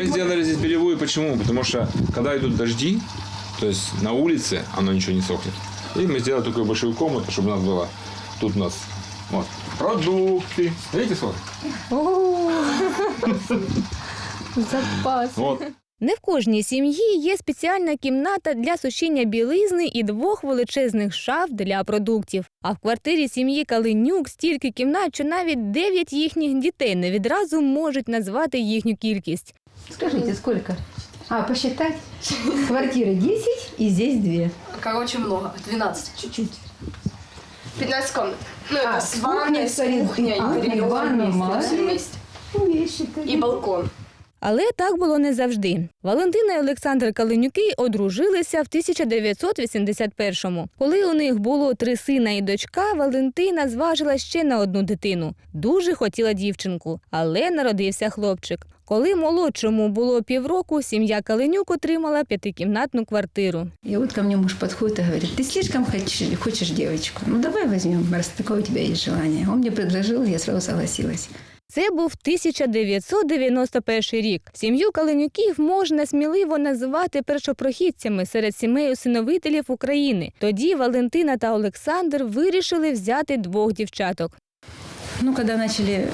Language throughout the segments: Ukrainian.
Мы сделали здесь белевую, почему? Потому что когда идут дожди, то есть на улице оно ничего не сохнет. И мы сделали такую большую комнату, чтобы у нас было тут у нас вот, продукты. Видите сколько? Запас. Вот. Не в кожній сім'ї є спеціальна кімната для сушіння білизни і двох величезних шаф для продуктів. А в квартирі сім'ї Калинюк стільки кімнат, що навіть дев'ять їхніх дітей не відразу можуть назвати їхню кількість. Скажите, сколько? А, посчитать? Квартиры 10 и здесь 2. Короче, много. 12. Чуть-чуть. 15 комнат. Ну, А, это с ванной, с кухней, а, и ванна, вместе, молодец. вместе. И балкон. Але так було не завжди. Валентина і Олександр Калинюки одружилися в 1981-му. Коли у них було три сина і дочка, Валентина зважила ще на одну дитину. Дуже хотіла дівчинку, але народився хлопчик. Коли молодшому було півроку, сім'я Калинюк отримала п'ятикімнатну квартиру. И вот ко мне муж подходит и говорит, ты слишком хочешь девочку. Ну давай возьмем, раз такое у тебя есть желание. Он мне предложил, я сразу согласилась. Це був 1991 рік. Сім'ю Калинюків можна сміливо називати першопрохідцями серед сімей усиновителів України. Тоді Валентина та Олександр вирішили взяти двох дівчаток. Ну, когда начали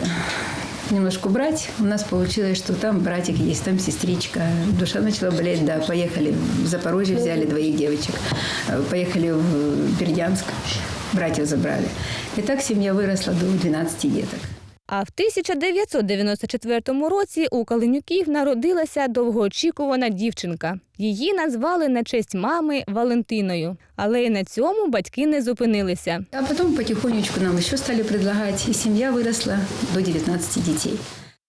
немножко брать, у нас получилось, что там братик есть, там сестричка. Душа начала болеть, да, поехали в Запорожье, взяли двоих девочек. Э, Поехали в Бердянск, братьев забрали. И так семья выросла до 12 деток. А в 1994 році у Калинюків народилася довгоочікувана дівчинка. Її назвали на честь мами Валентиною. Але й на цьому батьки не зупинилися. А потом потихонечку нам еще стали предлагать, и семья выросла до 19 детей.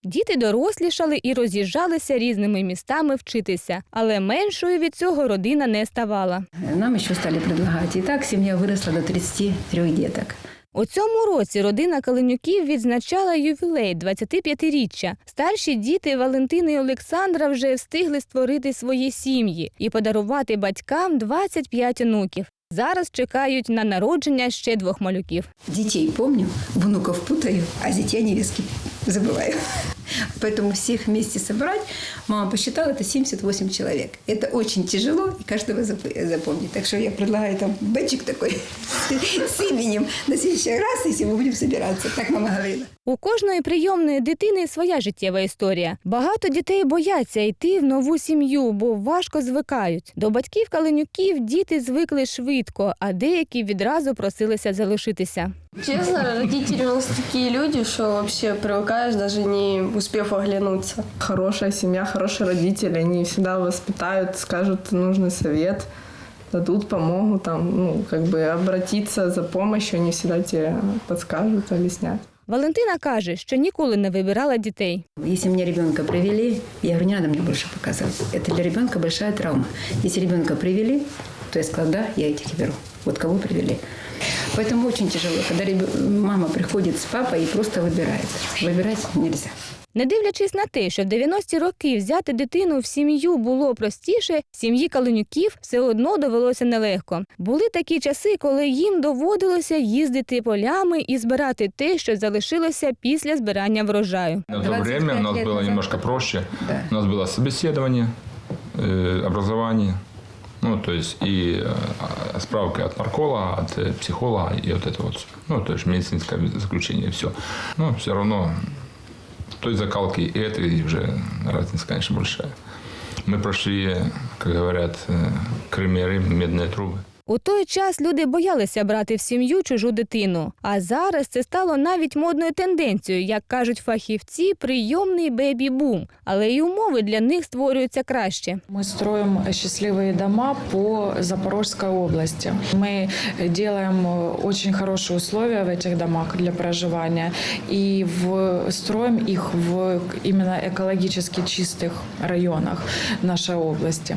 Діти дорослішали і роз'їжджалися різними містами вчитися, але меншою від цього родина не ставала. Э, Нам еще стали предлагать. И так семья выросла до 33 деток. У цьому році родина Калинюків відзначала ювілей 25-річчя. Старші діти Валентини і Олександра вже встигли створити свої сім'ї і подарувати батькам 25 онуків. Зараз чекають на народження ще двох малюків. Дітей помню, внуків путаю, а дітей невестки забываю. Поэтому всех вместе собрать, мама посчитала, это 78 человек. Это очень тяжело, и каждого зап- запомнить. Так что я предлагаю там бэчик такой с именем на следующий раз, если мы будем собираться. Так мама говорила. У кожної прийомної дитини своя життєва історія. Багато дітей бояться йти в нову сім'ю, бо важко звикають. До батьків Калинюків діти звикли швидко, а деякі відразу просилися залишитися. Честно, родители у нас такие люди, что вообще привыкаешь, даже не успев оглянуться. Хорошая семья, хорошие родители, они всегда воспитают, скажут нужный совет, дадут, помогут, там, ну, как бы обратиться за помощью, они всегда тебе подскажут, объяснят. Валентина каже, що ніколи не вибирала дітей. Если мне ребенка привели, я говорю, не надо мне больше показывать. Это для ребенка большая травма. Если ребенка привели, то я сказала, да, я этих беру. Вот кого привели. Поэтому очень тяжело, когда ребё- мама приходит с папой и просто выбирает. Выбирать нельзя. Не дивлячись на те, що в 90-ті роки взяти дитину в сім'ю було простіше, сім'ї Калинюків все одно довелося нелегко. Були такі часи, коли їм доводилося їздити полями і збирати те, що залишилося після збирання врожаю. На то 25 время у нас лет было назад. немножко проще. Да. У нас было собеседование, э, образование, ну, то есть и э, справка от нарколога, от э, психолога и вот это вот, ну, то есть медицинское заключение, все. Но все равно той закалки и этой уже разница, конечно, большая. Мы прошли, как говорят, э, Крым и Рим, медные трубы. У той час люди боялися брати в сім'ю чужу дитину. А зараз це стало навіть модною тенденцією, як кажуть фахівці, прийомний бебі-бум. Але й умови для них створюються краще. Мы строим счастливые дома по Запорожской области. Мы делаем очень хорошие условия в этих домах для проживания и в, строим их в именно экологически чистых районах нашей области.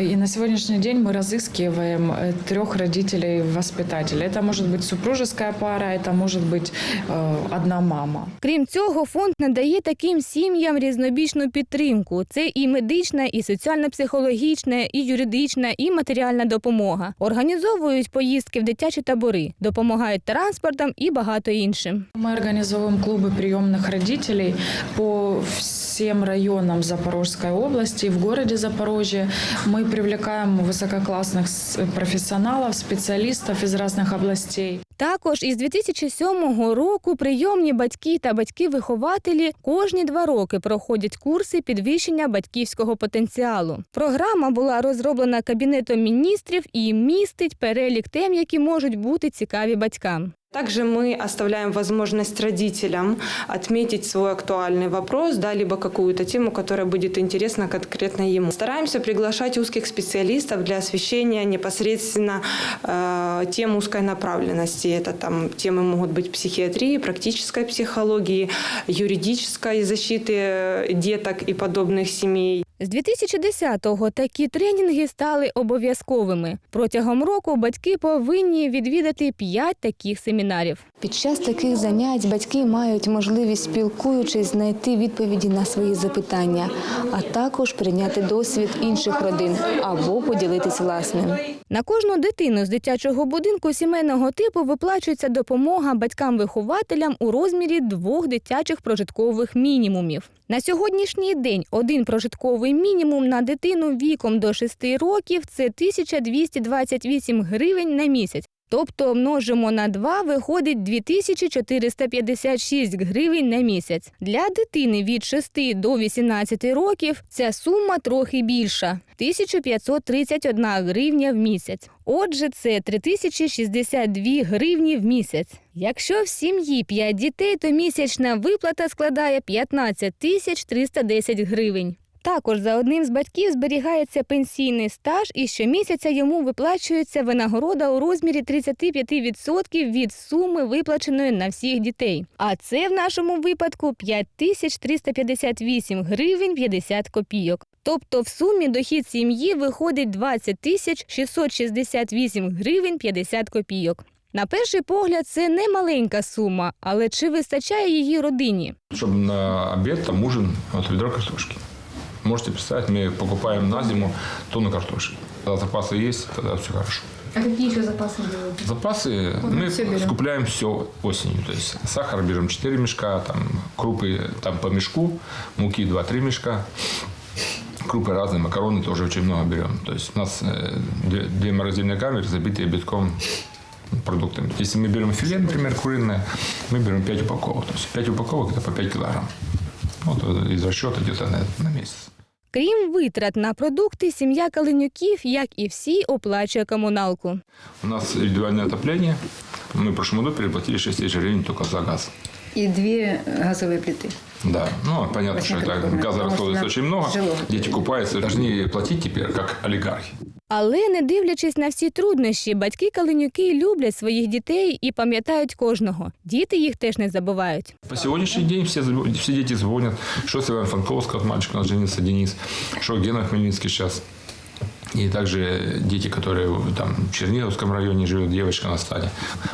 И на сегодняшний день мы разыскиваем устраиваем э, трех родителей-воспитателей. Это может быть супружеская пара, это может быть э, одна мама. Крім цього, фонд надає таким сім'ям різнобічну підтримку. Це і медична, і соціально-психологічна, і юридична, і матеріальна допомога. Організовують поїздки в дитячі табори, допомагають транспортом і багато іншим. Мы организовываем клубы приемных родителей по всем районам Запорожской области. В городе Запорожье мы привлекаем высококлассных с- профессионалов, специалистов из разных областей. Також із 2007 року прийомні батьки та батьки-вихователі кожні два роки проходять курси підвищення батьківського потенціалу. Програма була розроблена кабінетом міністрів і містить перелік тем, які можуть бути цікаві батькам. Также мы оставляем возможность родителям отметить свой актуальный вопрос, да, либо какую-то тему, которая будет интересна конкретно ему. Стараемся приглашать узких специалистов для освещения непосредственно э, тем узкой направленности. Это там темы могут быть психиатрии, практической психологии, юридической защиты деток и подобных семей. З 2010-го такі тренінги стали обов'язковими. Протягом року батьки повинні відвідати 5 таких семінарів. Під час таких занять батьки мають можливість, спілкуючись, знайти відповіді на свої запитання, а також прийняти досвід інших родин або поділитись власним. На кожну дитину з дитячого будинку сімейного типу виплачується допомога батькам-вихователям у розмірі двох дитячих прожиткових мінімумів. На сьогоднішній день один прожитковий мінімум на дитину віком до 6 років це 1228 гривень на місяць. Тобто множимо на 2 виходить 2456 гривень на місяць. Для дитини від 6 до 18 років ця сума трохи більша 1531 гривня в місяць. Отже, це 3062 гривні в місяць. Якщо в сім'ї 5 дітей, то місячна виплата складає 15 тисяч 310 гривень. Також за одним з батьків зберігається пенсійний стаж, і щомісяця йому виплачується винагорода у розмірі 35% від суми, виплаченої на всіх дітей. А це в нашому випадку 5358 гривень 50 копійок. Тобто в сумі дохід сім'ї виходить 20 тисяч 668 гривень 50 копійок. На перший погляд, це не маленька сума, але чи вистачає її родині? Чтобы на обед, там ужин, вот ведро картошки. Можете представить, мы покупаем на зиму тонну картошки. Когда запасы есть, тогда все хорошо. А какие еще запасы делаете? Запасы мы скупляем все осенью. То есть сахар берем 4 мешка, там крупы там по мешку, муки 2-3 мешка. Крупы разные, макароны тоже очень много берем. То есть у нас э, две, две морозильные камеры, забитые битком продуктами. Если мы берем филе, например, куриное, мы берем 5 упаковок. То есть 5 упаковок это по 5 килограмм. Вот э, из расчета где-то на, на месяц. Крім витрат на продукти, сім'я Калинюків, як і всі, оплачує комуналку. У нас индивидуальное отопление. Мы в прошлом году переплатили 6 тысяч гривен только за газ. И две газовые плиты. Да, ну понятно, что это Восьмикомнатная, газа потому что расходуется нам очень много. тяжело. Дети купаются, должны платить теперь как олигархи. Але не дивлячись на всі труднощі, батьки Калинюки люблять своїх дітей і пам'ятають кожного. Діти їх теж не забувають. По сьогоднішній день всі всі діти дзвонять, що что с Ивана Фанковского, мальчик у нас женился, Денис, що Гена Хмельницький сейчас. И также дети, которые там в Черниговском районе живет, девочка Настя.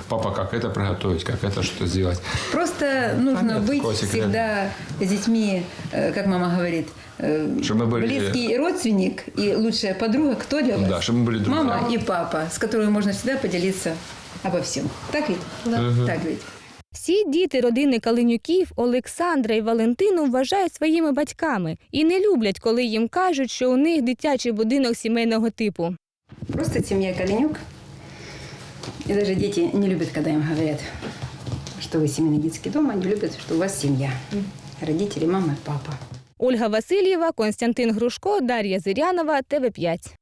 Папа, как это приготовить, как это что сделать. Просто нужно нет быть такого секрета. всегда с детьми, э, как мама говорит, э, Чтобы мы были- близкий родственник и лучшая подруга. Кто для вас? Да, чтобы мы были друзьями. Мама и папа, с которыми можно всегда поделиться обо всем. Так ведь? Так ведь. Всі діти родини Калинюків Олександра і Валентину вважають своїми батьками і не люблять, коли їм кажуть, що у них дитячий будинок сімейного типу. Просто семья Калинюк. И даже дети не любят, когда им говорят, что вы семейный детский дом, они любят, что у вас семья. Родители, мама папа. Ольга Васильєва, Константин Грушко, Дар'я Зирянова, ТВ 5